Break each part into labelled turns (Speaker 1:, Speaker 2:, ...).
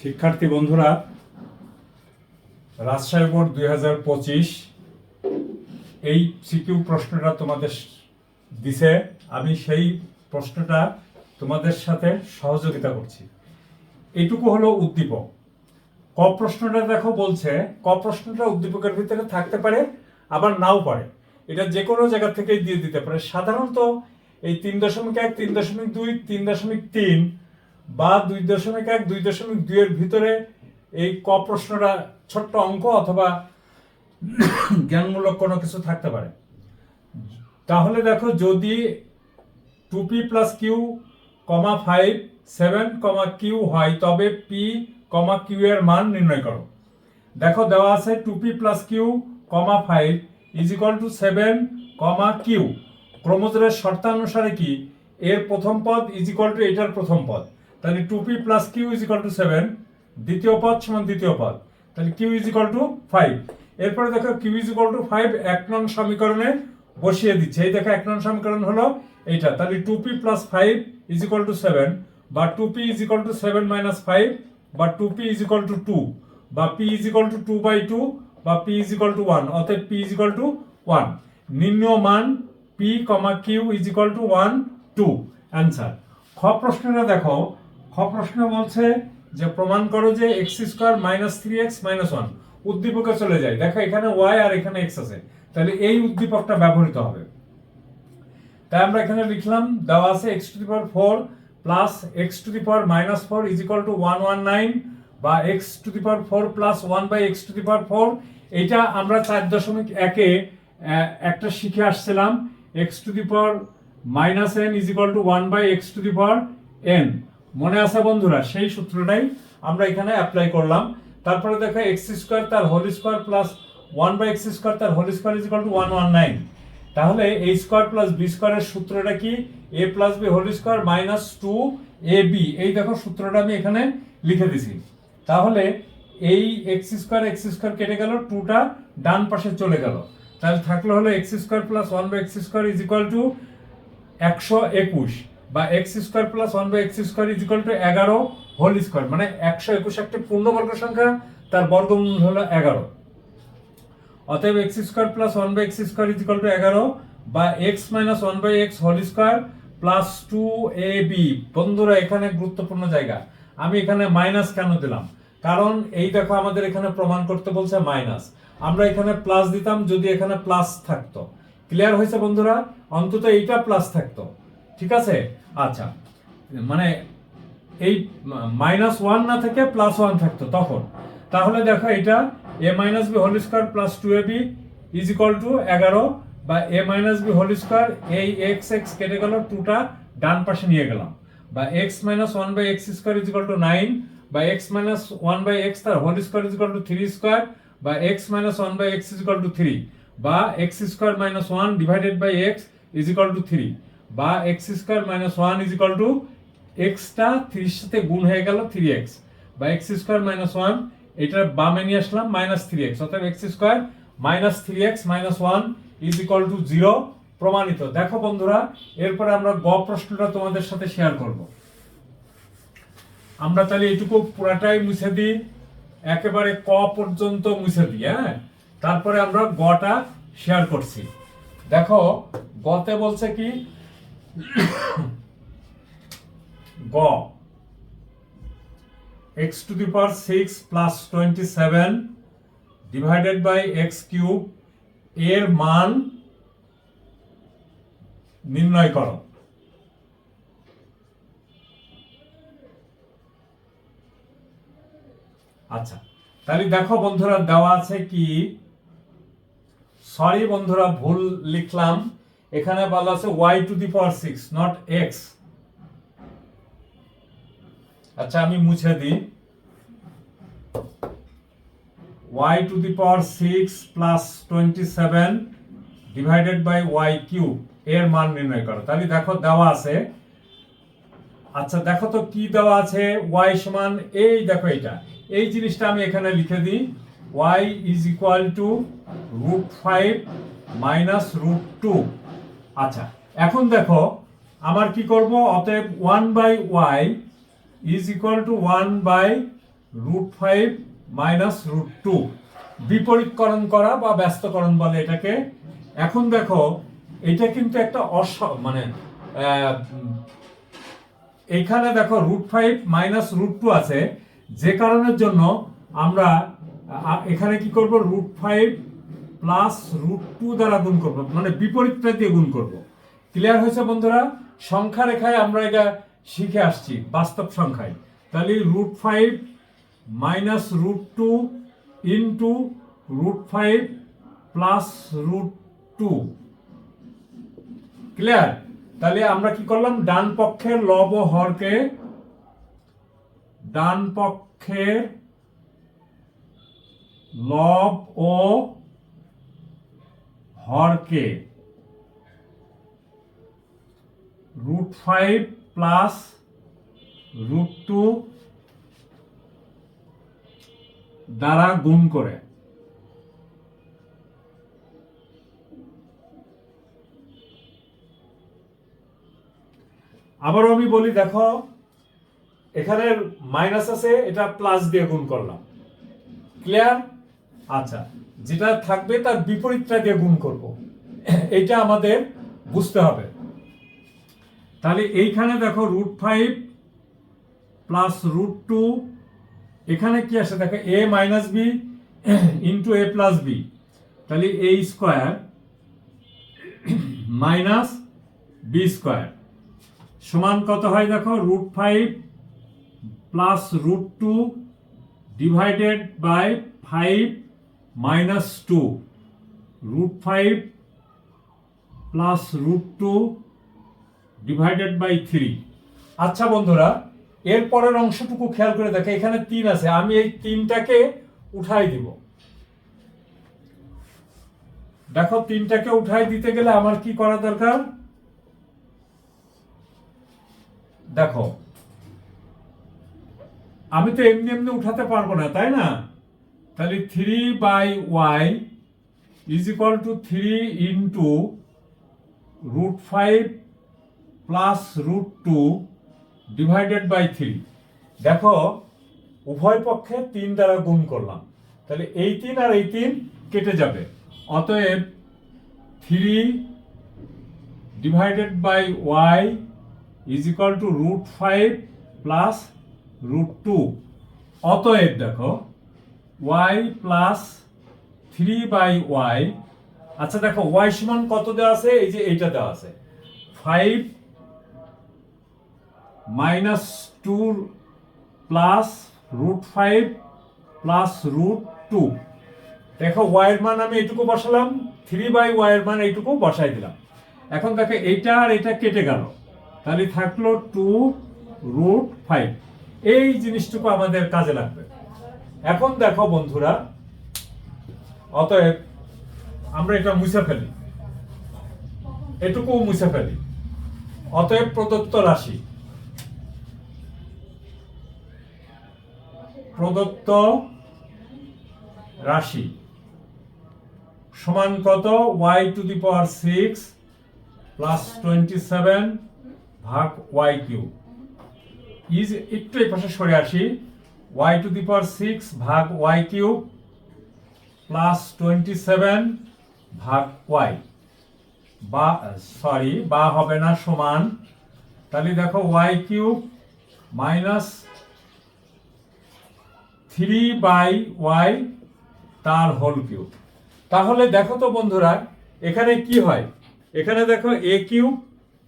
Speaker 1: শিক্ষার্থী বন্ধুরা, রাজশাহী বোর্ড দুই হাজার পঁচিশ এই সিকিউ প্রশ্নটা তোমাদের দিছে। আমি সেই প্রশ্নটা তোমাদের সাথে সহযোগিতা করছি। এইটুকু হলো উদ্দীপক। ক প্রশ্নটা দেখো বলছে, ক প্রশ্নটা উদ্দীপকের ভিতরে থাকতে পারে, আবার নাও পারে। এটা যে কোনো জায়গা থেকেই দিয়ে দিতে পারে। সাধারণত এই তিন দশমিক এক, তিন দশমিক দুই, তিন দশমিক তিন বা দুই দশমিক এক, দুই দশমিক দুইয়ের ভিতরে এই ক প্রশ্নটা ছোট্ট অঙ্ক অথবা জ্ঞানমূলক কোনো কিছু থাকতে পারে। তাহলে দেখো যদি two P plus Q comma five, seven comma Q হয়, তবে পি কমা কিউ এর মান নির্ণয় করো। দেখো দেওয়া আছে two P plus Q comma five is equal to seven comma Q. ক্রমজোরের শর্তানুসারে কি? এর প্রথম পদ ইজ ইকাল টু এটার প্রথম পদ। তাহলে two P plus Q is equal to seven দ্বিতীয় পদ সমান দ্বিতীয় পদ তাহলে Q is equal to five এরপরে দেখো Q is equal to five এক নং সমীকরণে বসিয়ে দিচ্ছে এই দেখো এক নং সমীকরণ হলো এইটা তাহলে two P plus five is equal to seven বা two P is equal to seven minus five বা two P is equal to two বা P is equal to two by two বা P is equal to one অতএব P is equal to one নির্ণয় মান P comma Q is equal to one two answer খ প্রশ্নটা দেখো খ প্রশ্ন বলছে যে প্রমাণ করো যে X square minus three X minus one উদ্দীপকে চলে যায়। দেখো এখানে ওয়াই আর এখানে এক্স আছে। তাহলে এই উদ্দীপকটা ব্যবহৃত হবে। তাই আমরা এখানে লিখলাম, দেওয়া আছে x to the power four plus x to the power minus four is equal to one one nine বা x to the power four plus one by x to the power four এইটা আমরা চার দশমিক একে একটা শিখে আসছিলাম। X to the power minus n is equal to one by x to the power n মনে আছে বন্ধুরা, সেই সূত্রটাই আমরা এখানে অ্যাপ্লাই করলাম। তারপরে দেখো এক্স স্কোয়ার তার whole square plus one by x square তার whole square is equal to one one nine তাহলে এ স্কোয়ার প্লাস বি স্কোয়ারের সূত্রটা কি? A plus b whole square minus two a b এই দেখো সূত্রটা আমি এখানে লিখে দিছি। তাহলে এই এক্স স্কোয়ার এক্স স্কোয়ার কেটে গেল টুটা ডান পাশে চলে গেল। তাহলে থাকল হলো x square plus one by x square is equal to একশো একুশ। বা x square plus one by x square is equal to এগারো হোল স্কোয়ার মানে একশো একুশ একটি পূর্ণবর্গ সংখ্যা, তার বর্গমূল হলো এগারো। অতএব x square plus one by x square is equal to এগারো বা x minus one by x whole square plus two a b বন্ধুরা, এখানে গুরুত্বপূর্ণ জায়গা। আমি এখানে মাইনাস কেন দিলাম? কারণ এই দেখো আমাদের এখানে প্রমাণ করতে বলছে মাইনাস আমরা এখানে প্লাস দিতাম যদি এখানে প্লাস থাকতো। ক্লিয়ার হয়েছে বন্ধুরা? অন্তত এইটা প্লাস থাকতো। ঠিক আছে? আচ্ছা মানে এই মাইনাস ওয়ান না থেকে প্লাস ওয়ান থাকতো তখন। তাহলে দেখো এটা a minus b whole square plus two a b is equal to এগারো বা a minus b whole square এই এক্স এক্স কেটে গেল টুটা ডান পাশে নিয়ে গেলাম। বা x minus one by x square is equal to nine বা x minus one by x তার whole square is equal to three square বা x minus one by x is equal to three বা x square minus one divided by x is equal to three. বা x square minus one is equal to extra থ্রির সাথে গুণ হয়ে গেল three x বা x square minus one এটার বামে নিয়ে আসলাম মাইনাস থ্রি এক্স অর্থাৎ x square minus three x minus one is equal to zero প্রমাণিত। দেখো বন্ধুরা, এরপরে আমরা গ প্রশ্নটা তোমাদের সাথে শেয়ার করব। আমরা তাহলে এটুকু পুরাটাই মুছে দিই, একেবারে ক পর্যন্ত মুছে দিই হ্যাঁ? তারপরে আমরা গটা শেয়ার করছি। দেখো, গতে বলছে কি গ। x to the power 6 plus 27 divided by x cube এর মান নির্ণয় করো। আচ্ছা তাহলে দেখো বন্ধুরা দেওয়া আছে কি? সরি বন্ধুরা, ভুল লিখলাম। এখানে বলা আছে y to the power six not x আচ্ছা আমি মুছে দিই। Y to the power six plus twenty seven divided by y cube এর মান নির্ণয় করো। তাহলে দেখো, দেওয়া আছে। আচ্ছা দেখো তো কি দেওয়া আছে? y সমান এই দেখো এটা এই জিনিসটা আমি এখানে লিখে দিই। Y is equal to root five minus root two আচ্ছা এখন দেখো আমার কি করব? অতএব one by y is equal to one by root five minus root two বিপরীতকরণ করা বা ব্যস্তকরণ বলে এটাকে। এখন দেখো, এটা কিন্তু একটা অস মানে এইখানে দেখো root five minus root two আছে। যে কারণের জন্য আমরা এখানে কি করব? Root five plus root two দ্বারা গুণ করব মানে বিপরীতটা দিয়ে গুণ করব। ক্লিয়ার হয়েছে বন্ধুরা? সংখ্যা রেখায় আমরা এটা শিখে আসছি, বাস্তব সংখ্যায়। তাহলে root five minus root two into root five plus root two clear তাহলে আমরা কি করলাম? ডান পক্ষের লব ও হরকে ডান পক্ষের লব ও হরকে। Root five plus root two দ্বারা গুণ করে। আবারও আমি বলি, দেখো এখানে মাইনাস আছে, এটা প্লাস দিয়ে গুণ করলাম। ক্লিয়ার আচ্ছা যেটা থাকবে তার বিপরীতটা দিয়ে গুণ করব। এটা আমাদের বুঝতে হবে। তাহলে এইখানে দেখো root five plus root two এখানে কি আসে দেখো a minus b into a plus b তাহলে a square minus b square সমান কত হয় দেখো? Root five plus root two divided by five minus two root five plus root two divided by three আচ্ছা বন্ধুরা, এর পরের অংশটুকু খেয়াল করে দেখো, এখানে তিন আছে, আমি এই তিনটাকে উঠাই দিব। দেখো, তিনটাকে উঠাই দিতে গেলে আমার কি করা দরকার? দেখো, আমি তো এমনি এমনি উঠাতে পারব না, তাই না? তাহলে three by y is equal to three into root five plus root two divided by three দেখো, উভয় পক্ষে তিন দ্বারা গুণ করলাম। তাহলে এই তিন আর এই তিন কেটে যাবে। অতএব three divided by y is equal to root five plus root two অতএব দেখো y plus three by y আচ্ছা দেখো ওয়াই সমান কত দেওয়া আছে? এই যে এইটা দেওয়া আছে। Five minus two plus root five plus root two দেখো ওয়াইয়ের মান আমি এইটুকু বসালাম থ্রি বাই ওয়াইয়ের মান এইটুকু বসাই দিলাম। এখন দেখো, এইটা আর এটা কেটে গেল। তাহলে থাকল টু রুট ফাইভ এই জিনিসটুকু আমাদের কাজে লাগবে। এখন দেখো বন্ধুরা, অতএব আমরা এটা মুছে ফেলি। এটুকু মুছে ফেলি। অতএব প্রদত্ত রাশি। প্রদত্ত রাশি। সমান কত? Y to the power six plus twenty seven ভাগ ওয়াই কিউ ইজ একটু এই পাশে সরে আসি। Y to the power six ভাগ y cube plus twenty seven ভাগ ওয়াই বা সরি বা হবে না সমান। তাহলে দেখো y cube minus three by y তার হোল কিউব তাহলে দেখো তো বন্ধুরা, এখানে কি হয়? এখানে দেখো এ কিউব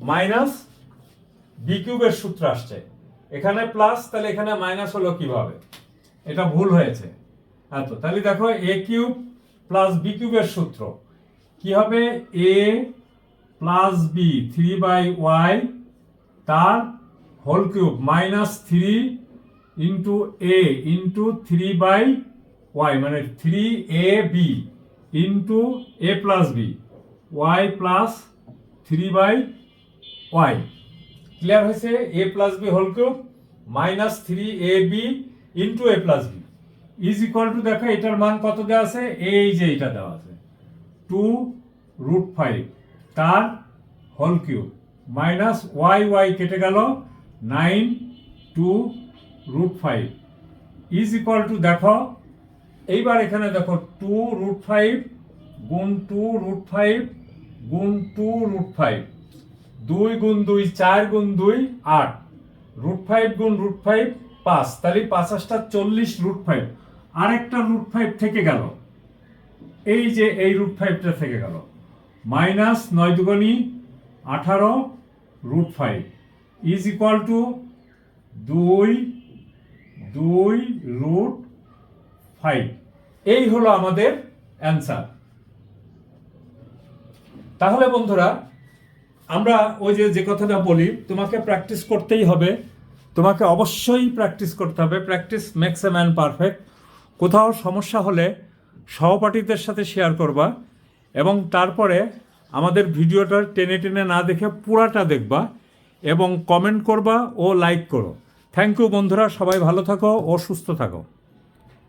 Speaker 1: মাইনাস বি কিউবের সূত্র আসছে। এখানে প্লাস তাহলে এখানে মাইনাস হলো কীভাবে? এটা ভুল হয়েছে। এত, তাহলে দেখো এ কিউব প্লাস বি কিউবের সূত্র। কি হবে? A plus b three by y তার whole cube minus three into a into three by y মানে three a b into a plus b y plus three by y clear হয়েছে? A plus b whole cube minus three a b into a plus b is equal to দেখো, এটার মান কত দেওয়া আছে? এই যে এটা দেওয়া আছে। টু রুট ফাইভ তার whole cube minus y y কেটে গেল nine two root five is equal to দেখো, এইবার এখানে দেখো টু রুট ফাইভ গুণ টু রুট ফাইভ গুণ টু রুট ফাইভ দুই গুণ দুই, চার গুণ দুই, আট। রুট ফাইভ গুণ রুট ফাইভ, পাঁচ। তাহলে পাঁচাশটা চল্লিশ রুট ফাইভ। আরেকটা রুট ফাইভ থেকে গেল। এই যে এই রুট ফাইভটা থেকে গেল। মাইনাস নয় দুগুণি আঠারো root five. Is equal to দুই দুই রুট ফাইভ। এই হলো আমাদের অ্যান্সার। তাহলে বন্ধুরা আমরা ওই যে যে কথাটা বলি, তোমাকে প্র্যাকটিস করতেই হবে। তোমাকে অবশ্যই প্র্যাকটিস করতে হবে। Practice makes a man perfect কোথাও সমস্যা হলে সহপাঠীদের সাথে শেয়ার করবা এবং তারপরে আমাদের ভিডিওটা টেনে টেনে না দেখে পুরাটা দেখবা এবং কমেন্ট করবা ও লাইক করো। থ্যাংক ইউ বন্ধুরা, সবাই ভালো থাকো ও সুস্থ থাকো।